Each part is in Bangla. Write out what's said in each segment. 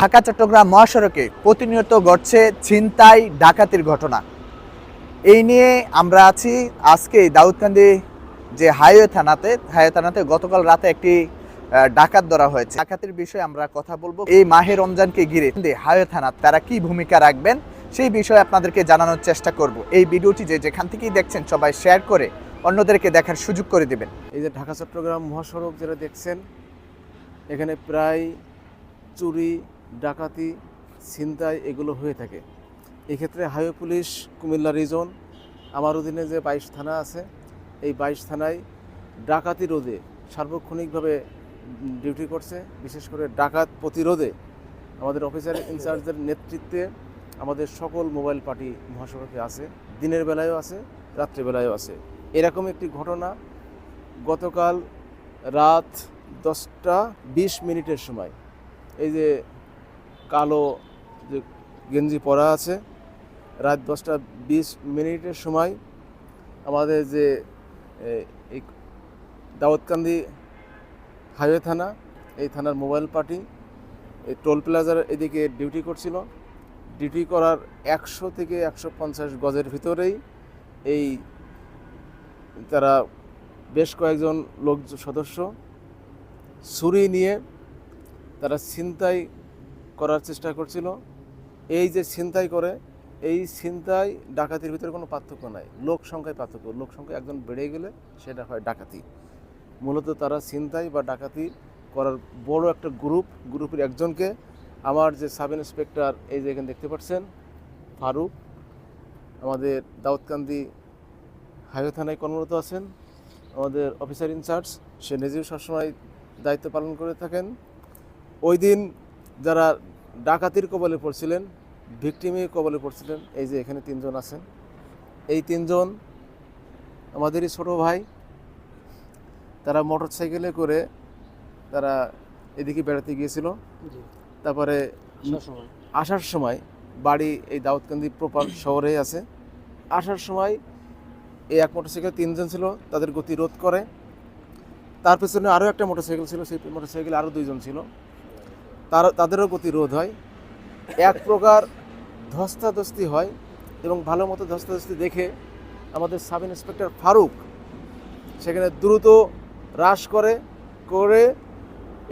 ঢাকা, চট্টগ্রাম মহাসড়কে প্রতিনিয়ত ঘটছে ছিনতাই, ডাকাতির ঘটনা। এই নিয়ে আমরা আছি আজকে দাউদকান্দি যে হাইওয়ে থানাতে। হাইওয়ে থানাতে গতকাল রাতে একটি ডাকাত ধরা হয়েছে। ডাকাতির বিষয়ে আমরা কথা বলব। এই মাহে রমজানকে ঘিরে হাইওয়ে থানা তারা কি ভূমিকা রাখবেন, সেই বিষয়ে আপনাদেরকে জানানোর চেষ্টা করব। এই ভিডিওটি যে যেখান থেকেই দেখছেন সবাই শেয়ার করে অন্যদেরকে দেখার সুযোগ করে দেবেন। এই যে ঢাকা, চট্টগ্রাম মহাসড়ক যেটা দেখছেন, এখানে প্রায় চুরি, ডাকাতি, ছিনতাই এগুলো হয়ে থাকে। এক্ষেত্রে হাইওয়ে পুলিশ, কুমিল্লা রিজন আমার অধীনে যে বাইশ থানা আছে, এই বাইশ থানায় ডাকাতি রোধে সার্বক্ষণিকভাবে ডিউটি করছে। বিশেষ করে ডাকাত প্রতিরোধে আমাদের অফিসার ইনচার্জের নেতৃত্বে আমাদের সকল মোবাইল পার্টি মহাসড়কে আছে। দিনের বেলায়ও আছে, রাত্রিবেলায়ও আছে। এরকম একটি ঘটনা গতকাল রাত দশটা বিশ মিনিটের সময়। এই যে কালো যে গেঞ্জি পরা আছে, রাত দশটা বিশ মিনিটের সময় আমাদের যে এই দাউদকান্দি হাইওয়ে থানা, এই থানার মোবাইল পার্টি, এই টোল প্লাজার এদিকে ডিউটি করছিল। ডিউটি করার একশো থেকে একশো পঞ্চাশ গজের ভিতরেই এই তারা বেশ কয়েকজন লোক সদস্য ছুরি নিয়ে তারা ছিনতাই করার চেষ্টা করছিল। এই যে ছিনতাই করে, এই ছিনতাই ডাকাতির ভিতরে কোনো পার্থক্য নাই। লোক সংখ্যায় পার্থক্য। লোক সংখ্যা একজন বেড়ে গেলে সেটা হয় ডাকাতি। মূলত তারা ছিনতাই বা ডাকাতি করার বড় একটা গ্রুপ, গ্রুপের একজনকে আমার যে সাব ইন্সপেক্টর এই যে এখানে দেখতে পাচ্ছেন, ফারুক, আমাদের দাউদকান্দি হাইওয়ে থানায় কর্মরত আছেন। আমাদের অফিসার ইনচার্জ সে নিজেও সবসময় দায়িত্ব পালন করে থাকেন। ওই দিন যারা ডাকাতির কবলে পড়ছিলেন ভিকটিমে কবলে পড়ছিলেন এই যে এখানে তিনজন আছেন। এই তিনজন আমাদেরই ছোট ভাই তারা মোটর সাইকেলে করে তারা এদিকে বেড়াতে গিয়েছিল। তারপরে আসার সময়। বাড়ি এই দাউদকান্দি প্রপার শহরে আছে। আসার সময় এই এক মোটরসাইকেল তিনজন ছিল, তাদের গতি রোধ করে। তার পেছনে আরও একটা মোটরসাইকেল ছিল, সেই মোটরসাইকেলে আরও দুইজন ছিল। তার, তাদেরও গতি রোধ হয়। এক প্রকার ধস্তাধস্তি হয় এবং ভালো মতো ধস্তাধস্তি দেখে আমাদের সাব ইন্সপেক্টর ফারুক সেখানে দ্রুত হ্রাস করে করে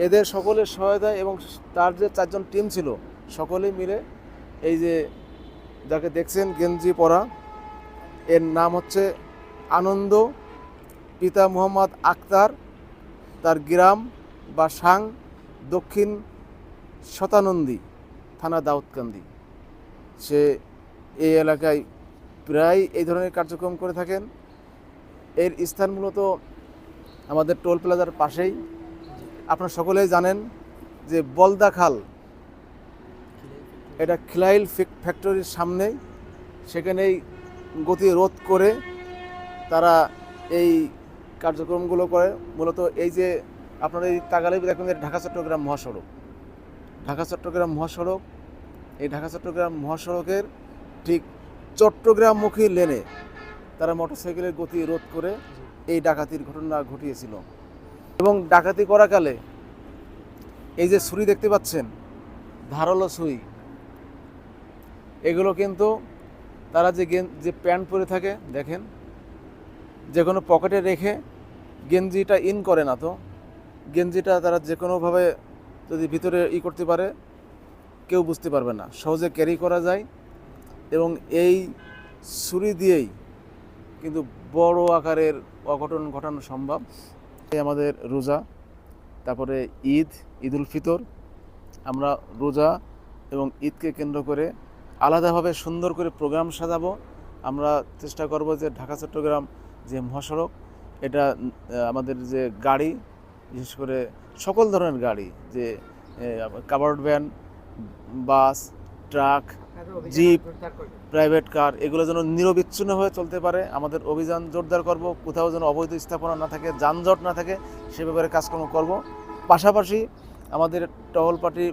এদের সকলের সহায়তায় এবং তার যে চারজন টিম ছিল, সকলেই মিলে এই যে যাকে দেখছেন গেঞ্জি পরা, এর নাম হচ্ছে আনন্দ, পিতা মোহাম্মদ আক্তার, তার গ্রাম বা সাং দক্ষিণ শতানন্দী থানা দাউদকান্দি। সে এই এলাকায় প্রায় এই ধরনের কার্যক্রম করে থাকেন। এর স্থান মূলত আমাদের টোল প্লাজার পাশেই। আপনারা সকলেই জানেন যে বলদা খাল, এটা খিলাইল ফ্যাক্টরির সামনে সেখানেই গতি রোধ করে তারা এই কার্যক্রমগুলো করে। মূলত এই যে আপনারা এই তাগালে দেখুন ঢাকা, চট্টগ্রাম মহাসড়ক। ঢাকা, চট্টগ্রাম মহাসড়ক, এই ঢাকা, চট্টগ্রাম মহাসড়কের ঠিক চট্টগ্রামমুখী লেনে তারা মোটরসাইকেলের গতি রোধ করে এই ডাকাতির ঘটনা ঘটিয়েছিল। এবং ডাকাতি করাকালে এই যে ছুরি দেখতে পাচ্ছেন, ধারালো ছুরি, এগুলো কিন্তু তারা যে যে প্যান্ট পরে থাকে, দেখেন যে কোনো পকেটে রেখে গেঞ্জিটা ইন করে না তো। গেঞ্জিটা তারা যে কোনোভাবে যদি ভিতরে ই করতে পারে, কেউ বুঝতে পারবে না। সহজে ক্যারি করা যায় এবং এই ছুরি দিয়েই কিন্তু বড় আকারের অঘটন ঘটানো সম্ভব। এই আমাদের রোজা, তারপরে ঈদ ঈদ উল ফিতর। আমরা রোজা এবং ঈদকে কেন্দ্র করে আলাদাভাবে সুন্দর করে প্রোগ্রাম সাজাবো। আমরা চেষ্টা করব যে ঢাকা, চট্টগ্রাম যে মহাসড়ক এটা আমাদের যে গাড়ি বিশেষ করে সকল ধরনের গাড়ি যে covered van bus truck jeep private car এগুলো যেন নিরবিচ্ছিন্ন হয়ে চলতে পারে। আমাদের অভিযান জোরদার করব কোথাও যেন অবৈধ স্থাপনা না থাকে যানজট না থাকে সে ব্যাপারে কাজকর্ম করব। পাশাপাশি আমাদের টহল পার্টি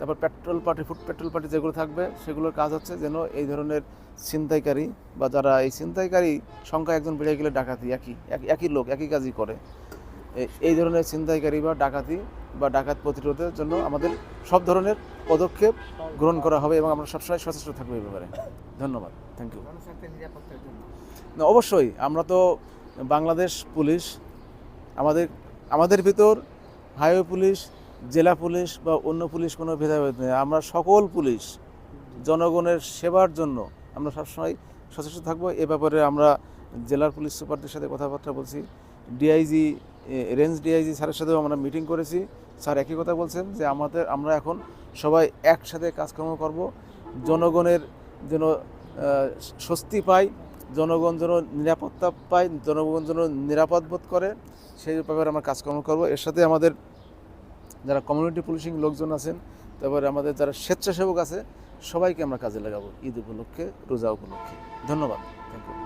তারপর patrol party food patrol party যেগুলো থাকবে সেগুলোর কাজ হচ্ছে যেন এই ধরনের ছিনতাইকারী বা যারা এই ছিনতাইকারী সংখ্যা একজন বেড়ে গেলে ডাকাতি একই এক- একই লোক একই কাজই করে। এই ধরনের ছিনতাইকারী বা ডাকাতি বা ডাকাত প্রতিরোধের জন্য আমাদের সব ধরনের পদক্ষেপ গ্রহণ করা হবে এবং আমরা সবসময় সচেষ্ট থাকব এই ব্যাপারে। ধন্যবাদ। থ্যাংক ইউ না অবশ্যই আমরা তো বাংলাদেশ পুলিশ আমাদের আমাদের ভিতর হাইওয়ে পুলিশ জেলা পুলিশ বা অন্য পুলিশ কোনো ভেদাভেদ নেই। আমরা সকল পুলিশ জনগণের সেবার জন্য আমরা সবসময় সচেষ্ট থাকব। এ ব্যাপারে আমরা জেলার পুলিশ সুপারদের সাথে কথাবার্তা বলছি। ডিআইজি রেঞ্জ ডিআইজি স্যারের সাথেও আমরা মিটিং করেছি। স্যার একই কথা বলছেন যে আমাদের, আমরা এখন সবাই একসাথে কাজকর্ম করব। জনগণের যেন স্বস্তি পায় জনগণ যেন নিরাপত্তা পায়, জনগণ যেন নিরাপদ বোধ করে, সেই ব্যাপারে আমরা কাজকর্ম করব। এর সাথে আমাদের যারা কমিউনিটি পুলিশিং লোকজন আছেন, তারপরে আমাদের যারা স্বেচ্ছাসেবক আছে, সবাইকে আমরা কাজে লাগাবো ঈদ উপলক্ষে, রোজা উপলক্ষে। ধন্যবাদ। Thank you